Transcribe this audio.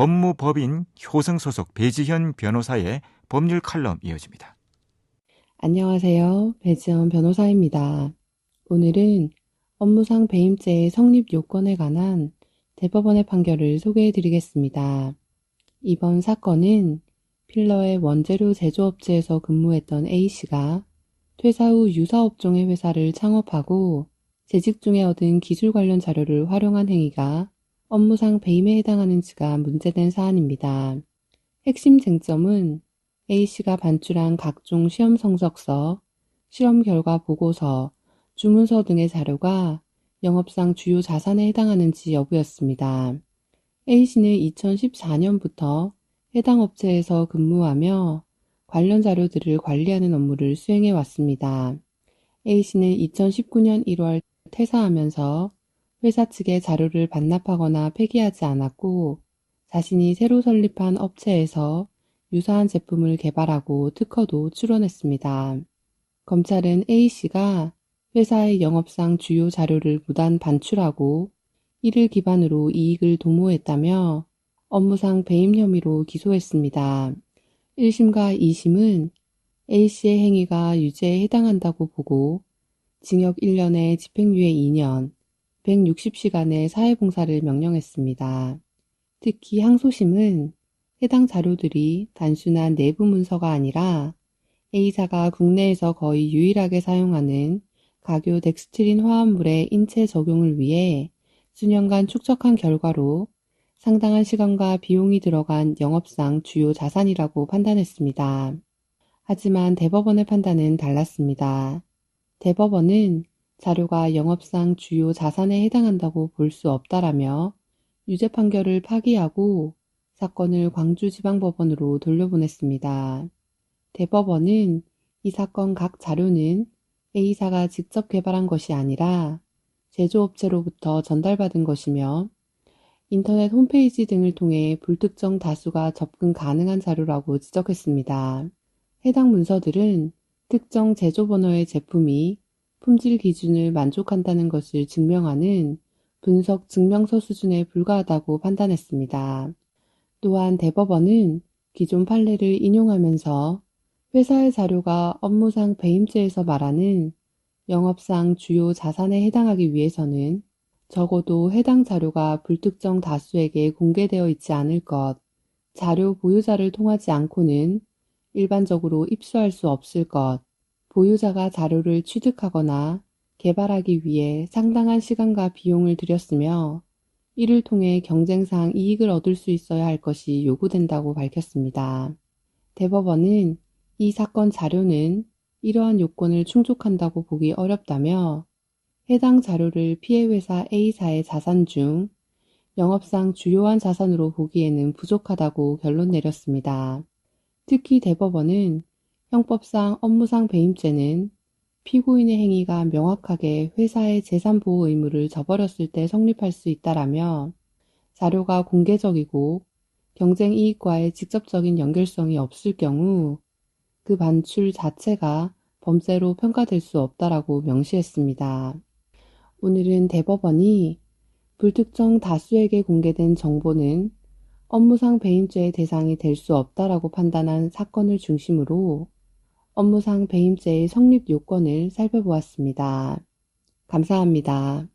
법무법인 효성 소속 배지현 변호사의 법률 칼럼 이어집니다. 안녕하세요. 배지현 변호사입니다. 오늘은 업무상 배임죄의 성립 요건에 관한 대법원의 판결을 소개해 드리겠습니다. 이번 사건은 필러의 원재료 제조업체에서 근무했던 A씨가 퇴사 후 유사업종의 회사를 창업하고 재직 중에 얻은 기술 관련 자료를 활용한 행위가 업무상 배임에 해당하는 지가 문제된 사안입니다. 핵심 쟁점은 A씨가 반출한 각종 시험 성적서, 실험 결과 보고서, 주문서 등의 자료가 영업상 주요 자산에 해당하는지 여부였습니다. A씨는 2014년부터 해당 업체에서 근무하며 관련 자료들을 관리하는 업무를 수행해 왔습니다. A씨는 2019년 1월 퇴사하면서 회사 측의 자료를 반납하거나 폐기하지 않았고 자신이 새로 설립한 업체에서 유사한 제품을 개발하고 특허도 출원했습니다. 검찰은 A씨가 회사의 영업상 주요 자료를 무단 반출하고 이를 기반으로 이익을 도모했다며 업무상 배임 혐의로 기소했습니다. 1심과 2심은 A씨의 행위가 유죄에 해당한다고 보고 징역 1년에 집행유예 2년, 160시간의 사회봉사를 명령했습니다. 특히 항소심은 해당 자료들이 단순한 내부 문서가 아니라 A사가 국내에서 거의 유일하게 사용하는 가교 덱스트린 화합물의 인체 적용을 위해 수년간 축적한 결과로 상당한 시간과 비용이 들어간 영업상 주요 자산이라고 판단했습니다. 하지만 대법원의 판단은 달랐습니다. 대법원은 자료가 영업상 주요 자산에 해당한다고 볼 수 없다라며 유죄 판결을 파기하고 사건을 광주지방법원으로 돌려보냈습니다. 대법원은 이 사건 각 자료는 A사가 직접 개발한 것이 아니라 제조업체로부터 전달받은 것이며 인터넷 홈페이지 등을 통해 불특정 다수가 접근 가능한 자료라고 지적했습니다. 해당 문서들은 특정 제조번호의 제품이 품질 기준을 만족한다는 것을 증명하는 분석 증명서 수준에 불과하다고 판단했습니다. 또한 대법원은 기존 판례를 인용하면서 회사의 자료가 업무상 배임죄에서 말하는 영업상 주요 자산에 해당하기 위해서는 적어도 해당 자료가 불특정 다수에게 공개되어 있지 않을 것, 자료 보유자를 통하지 않고는 일반적으로 입수할 수 없을 것, 보유자가 자료를 취득하거나 개발하기 위해 상당한 시간과 비용을 들였으며 이를 통해 경쟁상 이익을 얻을 수 있어야 할 것이 요구된다고 밝혔습니다. 대법원은 이 사건 자료는 이러한 요건을 충족한다고 보기 어렵다며 해당 자료를 피해 회사 A사의 자산 중 영업상 주요한 자산으로 보기에는 부족하다고 결론 내렸습니다. 특히 대법원은 형법상 업무상 배임죄는 피고인의 행위가 명확하게 회사의 재산 보호 의무를 저버렸을 때 성립할 수 있다라며 자료가 공개적이고 경쟁 이익과의 직접적인 연결성이 없을 경우 그 반출 자체가 범죄로 평가될 수 없다라고 명시했습니다. 오늘은 대법원이 불특정 다수에게 공개된 정보는 업무상 배임죄의 대상이 될 수 없다라고 판단한 사건을 중심으로 업무상 배임죄의 성립 요건을 살펴보았습니다. 감사합니다.